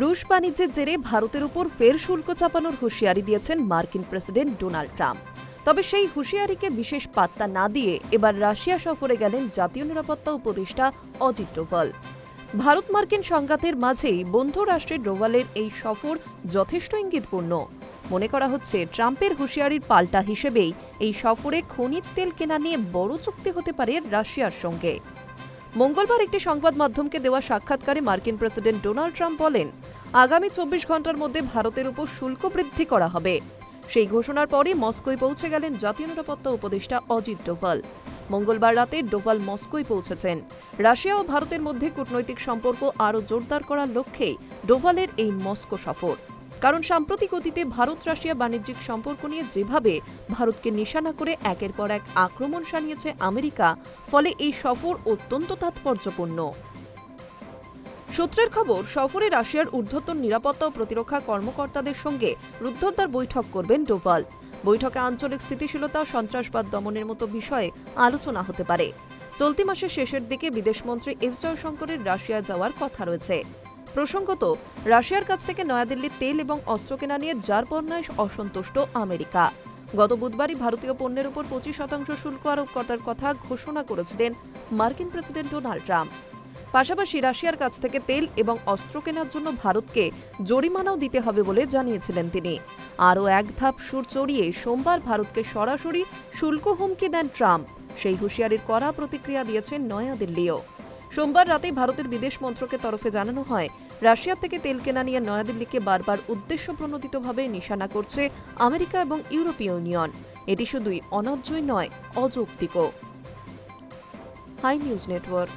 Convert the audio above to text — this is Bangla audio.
রুশ বাণিজ্যের জেরে ভারতের উপর ফের শুল্ক চাপানোর হুঁশিয়ারি দিয়েছেন মার্কিন প্রেসিডেন্ট ডোনাল্ড ট্রাম্প। তবে সেই হুঁশিয়ারিকে বিশেষ পাত্তা না দিয়ে এবার রাশিয়া সফরে গেলেন জাতীয় নিরাপত্তা উপদেষ্টা অজিত ডোভাল। ভারত মার্কিন সংঘাতের মাঝেই বন্ধু রাষ্ট্রের ডোভালের এই সফর যথেষ্ট ইঙ্গিতপূর্ণ। মনে করা হচ্ছে, ট্রাম্পের হুঁশিয়ারির পাল্টা হিসেবেই এই সফরে খনিজ তেল কেনা নিয়ে বড় চুক্তি হতে পারে রাশিয়ার সঙ্গে। মঙ্গলবার একটি সংবাদ মাধ্যমকে দেওয়া সাক্ষাৎকারে মার্কিন প্রেসিডেন্ট ডোনাল্ড ট্রাম্প বলেন, আগামী চব্বিশ ঘণ্টার মধ্যে ভারতের উপর শুল্ক বৃদ্ধি করা হবে। সেই ঘোষণার পরই মস্কোয় পৌঁছে গেলেন জাতীয় নিরাপত্তা উপদেষ্টা অজিত ডোভাল। মঙ্গলবার রাতে ডোভাল মস্কোয় পৌঁছেছেন। রাশিয়া ও ভারতের মধ্যে কূটনৈতিক সম্পর্ক আরও জোরদার করার লক্ষ্যেই ডোভালের এই মস্কো সফর। কারণ সাম্প্রতিক অতীতে ভারত রাশিয়া বাণিজ্যিক সম্পর্ক নিয়ে যেভাবে ভারতকে নিশানা করে একের পর এক আক্রমণ সানিয়েছে আমেরিকা, ফলে এই সফর অত্যন্ত তাৎপর্যপূর্ণ। সূত্রের খবর, সফরে রাশিয়ার ঊর্ধ্বতন নিরাপত্তা ও প্রতিরক্ষা কর্মকর্তাদের সঙ্গে রুদ্ধদ্বার বৈঠক করবেন ডোভাল। বৈঠকে আঞ্চলিক স্থিতিশীলতা, সন্ত্রাসবাদ দমনের মতো বিষয়ে আলোচনা হতে পারে। চলতি মাসের শেষের দিকে বিদেশমন্ত্রী এস জয়শঙ্করের রাশিয়া যাওয়ার কথা রয়েছে। প্রসঙ্গত, রাশিয়ার কাছ থেকে নয়াদিল্লির তেল এবং অস্ত্র কেনা নিয়ে যার পণ্যায় অসন্তুষ্ট আমেরিকা। গত বুধবারই ভারতীয় পণ্যের উপর পঁচিশ শতাংশ শুল্ক আরোপ করার কথা ঘোষণা করেছিলেন মার্কিন প্রেসিডেন্ট ডোনাল্ড ট্রাম্প। পাশাপাশি রাশিয়ার কাছ থেকে তেল এবং অস্ত্র কেনার জন্য ভারতকে জরিমানাও দিতে হবে বলে জানিয়েছিলেন তিনি। আরও এক ধাপ সুর চড়িয়ে সোমবার ভারতকে সরাসরি শুল্ক হুমকি দেন ট্রাম্প। সেই হুঁশিয়ারির কড়া প্রতিক্রিয়া দিয়েছেন নয়াদিল্লিও। সোমবার রাতে ভারতের বিদেশ মন্ত্রকের তরফে জানানো হয়, রাশিয়া থেকে তেল কেনা নিয়ে নয়াদিল্লিকে বারবার উদ্দেশ্য প্রণোদিতভাবে নিশানা করছে আমেরিকা এবং ইউরোপীয় ইউনিয়ন। এটি শুধুই অনার্যই নয়, অযৌক্তিকও। High news network.